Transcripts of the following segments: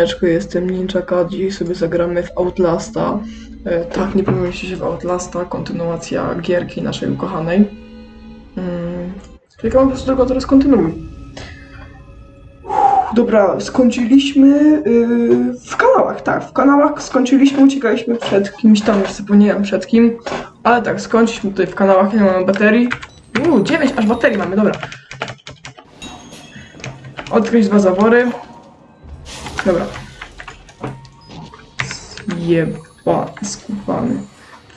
Siemaneczko, jestem Ninja Cat, dzisiaj sobie zagramy w Outlasta. E, tak, nie pomyliście się w Outlasta, kontynuacja gierki naszej ukochanej. Mm, po prostu tylko teraz kontynuuj. Dobra, skończyliśmy yy, w kanałach, tak, w kanałach skończyliśmy, uciekaliśmy przed kimś tam, już zapomniałem przed kim, ale tak, skończyliśmy tutaj w kanałach, ile mamy baterii? Uuu, 9 aż baterii mamy, dobra. Odkryć dwa zawory. Dobra. Jeba, skubany.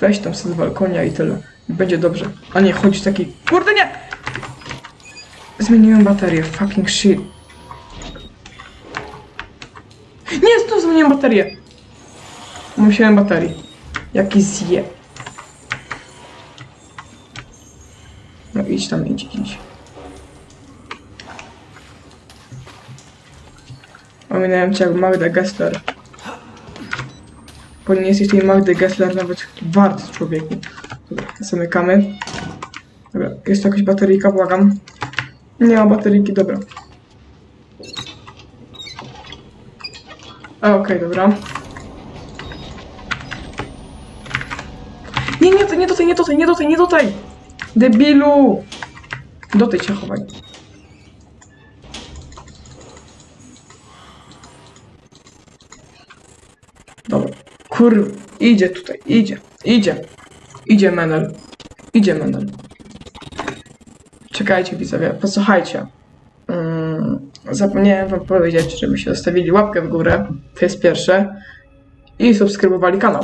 Weź tam sobie z balkonia i tyle. Będzie dobrze. A nie, chodź taki... Kurde, nie! Zmieniłem baterię, fucking shit. Nie, znów zmieniłem baterię. Musiałem baterii. Jaki zje. No idź tam, idź, idź. Ominąłem cię jak Magda Gessler. Bo nie jesteś tej Magdy Gessler nawet wart człowieku. Zamykamy. Dobra, jest jakaś bateryjka, błagam. Nie ma bateryjki, dobra. Okej, dobra. Nie, nie, nie tutaj, nie tutaj, nie tutaj, nie tutaj! Debilu! Do tej się chowaj. Dobra. Kur... Idzie tutaj, idzie, idzie. Idzie Menel. Idzie Menel. Czekajcie widzowie, posłuchajcie. Mm, zapomniałem wam powiedzieć, żebyście zostawili łapkę w górę, to jest pierwsze, i subskrybowali kanał.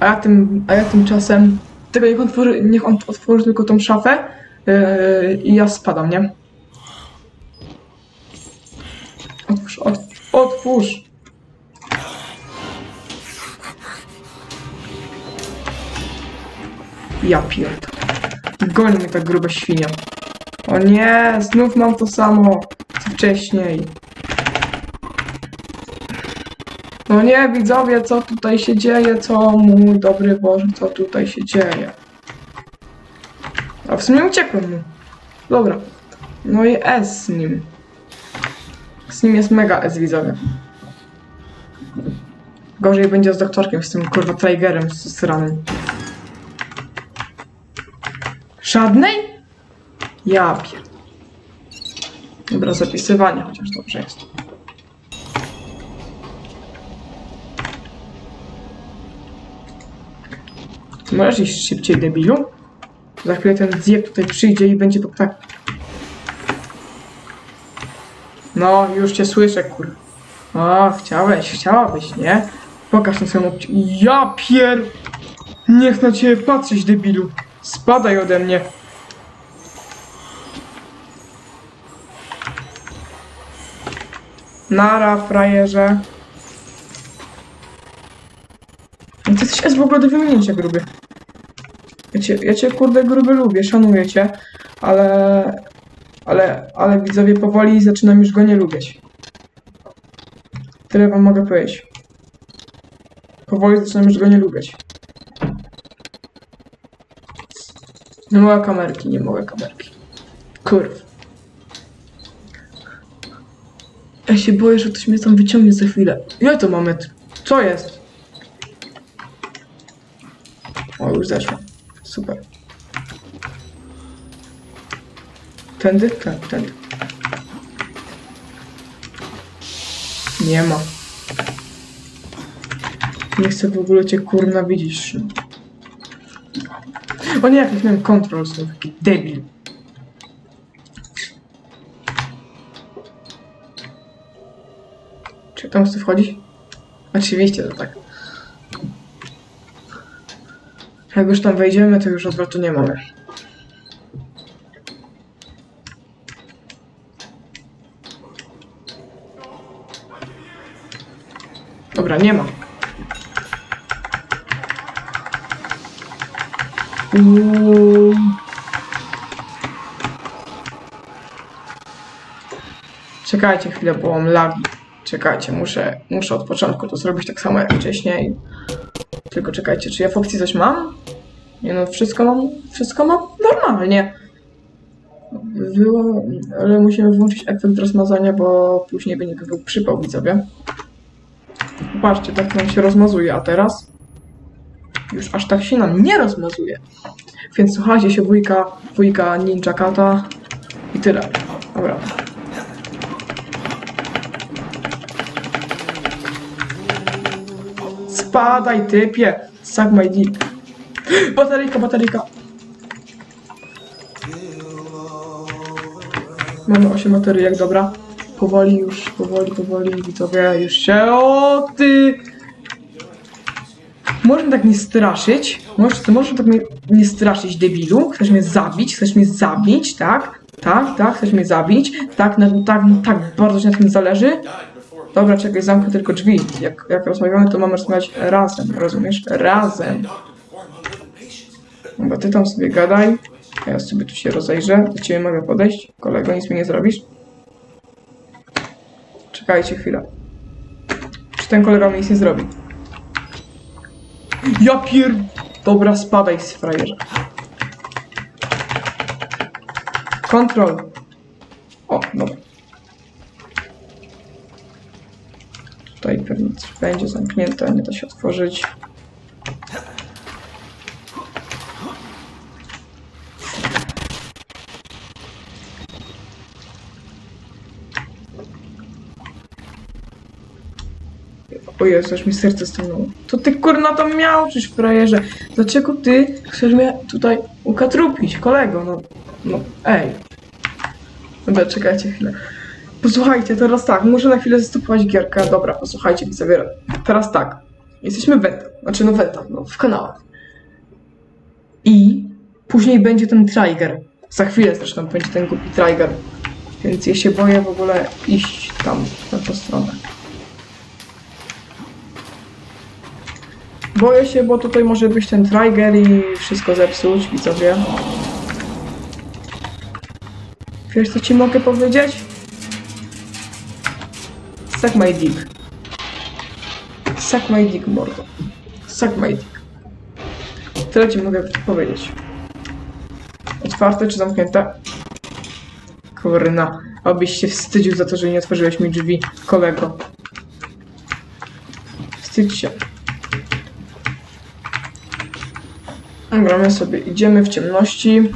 A ja, tym, a ja tymczasem, tego niech otworzy, niech on otworzy tylko tą szafę yy, i ja spadam, nie? Otwórz, otwórz, otwórz! Ja pierdolę. Goni mnie ta gruba świnia. O nie, znów mam to samo, co wcześniej. No nie, widzowie, co tutaj się dzieje? Co, mój dobry Boże, co tutaj się dzieje? A w sumie uciekłem mu. Dobra. No i S z nim. Z nim jest mega S, widzowie. Gorzej będzie z doktorkiem, z tym kurwa Tigerem z sranym. Żadnej? Ja pier... Dobra, zapisywanie chociaż dobrze jest. Możesz iść szybciej, debilu? Za chwilę ten zjeb tutaj przyjdzie i będzie to tak... No, już cię słyszę, kur... O, chciałeś, chciałabyś, nie? Pokaż na swoją obci... Ja pier... Niech na ciebie patrzeć, debilu. Spadaj ode mnie. Nara, frajerze. No Ty jesteś jest w ogóle do wymienięcia, gruby. Ja cię, ja cię kurde gruby lubię, szanuję cię, ale... Ale, ale widzowie powoli zaczynam już go nie lubić. Tyle wam mogę powiedzieć. Powoli zaczynam już go nie lubić. Nie mogę kamerki, nie mogę kamerki. Kurw. Ja się boję, że ktoś mnie tam wyciągnie za chwilę. Ja to mamy. Co jest? O, już zeszło. Super. Tędy? Tak, tędy. Nie ma. Nie chcę w ogóle cię kurna widzieć. O nie, jakiś miałem kontrol, sobie taki debil. Czy tam chce wchodzić? Oczywiście, że tak. Jak już tam wejdziemy, to już odwrotu nie mamy. Dobra, nie ma. Czekajcie chwilę, bo mam lagi. Czekajcie, muszę, muszę od początku to zrobić tak samo jak wcześniej. Tylko czekajcie, czy ja w opcji coś mam? Nie no, wszystko mam, wszystko mam normalnie. Wyło... Ale musimy włączyć efekt rozmazania, bo później będzie był przypał widzowie. Popatrzcie, tak nam się rozmazuje, a teraz już aż tak się nam nie rozmazuje. Więc słuchajcie się wujka, wujka Ninja Kata i tyle. Dobra. Spadaj typie! Suck my dick. Bateryjka, bateryjka. Mamy 8 bateryjek, dobra. Powoli już, powoli, powoli, widzowie, już się... O ty! Można tak nie straszyć. Możesz, ty możesz tak mnie nie straszyć, debilu. Chcesz mnie zabić? Chcesz mnie zabić, tak? Tak, tak, chcesz mnie zabić? Tak, na, tak, tak, bardzo ci na tym zależy? Dobra, czekaj, zamknę tylko drzwi. Jak, jak rozmawiamy, to mamy rozmawiać razem, rozumiesz? Razem. Dobra, ty tam sobie gadaj. Ja sobie tu się rozejrzę. Do ciebie mogę podejść? Kolego, nic mi nie zrobisz? Czekajcie chwilę. Czy ten kolega mi nic nie zrobi? Ja pier... Dobra, spadaj z frajerza. Kontrol. O, dobra. Tutaj pewnie coś będzie zamknięte, nie da się otworzyć. O Jezu, aż mi serce stanęło. To ty kurna to miałczysz, frajerze. Dlaczego ty chcesz mnie tutaj ukatrupić, kolego? No, no, ej. Dobra, czekajcie chwilę. Posłuchajcie, teraz tak, muszę na chwilę zastopować gierkę. Dobra, posłuchajcie, widzowie. Teraz tak. Jesteśmy w wentach, znaczy no wentach, no w kanałach. I później będzie ten trigger. Za chwilę zresztą będzie ten głupi trigger. Więc ja się boję w ogóle iść tam, na tą stronę. Boję się, bo tutaj może być ten trigger i wszystko zepsuć, widzowie. Wiesz co ci mogę powiedzieć? Suck my dick. Suck my dick, mordo. Suck my dick. Tyle ci mogę powiedzieć. Otwarte czy zamknięte? Kurna, abyś się wstydził za to, że nie otworzyłeś mi drzwi, kolego. Wstydź się. Dobra, my sobie idziemy w ciemności.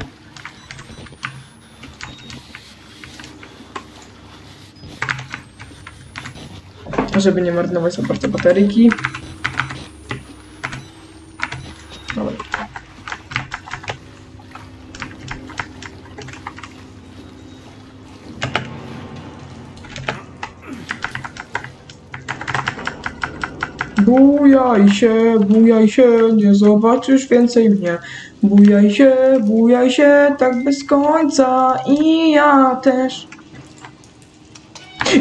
Żeby nie marnować za bardzo bateryjki. Dobra. Bujaj się, bujaj się, nie zobaczysz więcej mnie. Bujaj się, bujaj się, tak bez końca i ja też.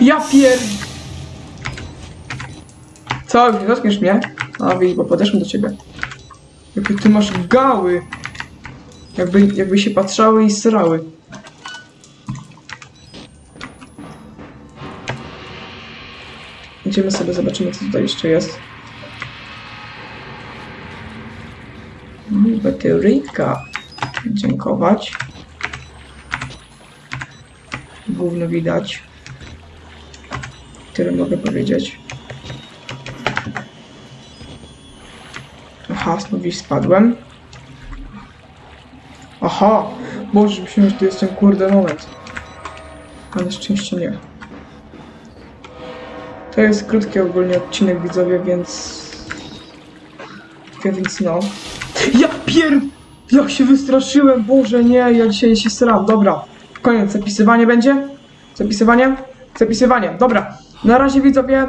Ja pier... Co, nie dotkniesz mnie? A, wi, bo podeszłem do ciebie. Jakie ty masz gały. Jakby, jakby się patrzały i srały. Idziemy sobie, zobaczymy co tutaj jeszcze jest. Bateryjka. Dziękować. Gówno widać. Tyle mogę powiedzieć. Aha, znowu spadłem. Aha! Boże, myślałem, że to jest ten kurde moment. Ale szczęście nie. To jest krótki ogólnie odcinek widzowie, więc... Więc no. Pier... Jak się wystraszyłem, Boże, nie, ja dzisiaj się sram. Dobra, koniec, zapisywanie będzie? Zapisywanie? Zapisywanie, dobra. Na razie widzowie,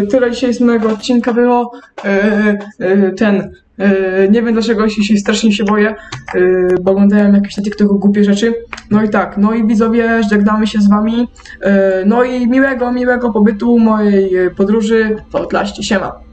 yy, tyle dzisiaj z mojego odcinka było. Yy, yy, ten, yy, nie wiem dlaczego się, strasznie się boję, yy, bo oglądałem jakieś na TikToku głupie rzeczy. No i tak, no i widzowie, żegnamy się z wami. Yy, no i miłego, miłego pobytu mojej podróży w Outlaście. Siema.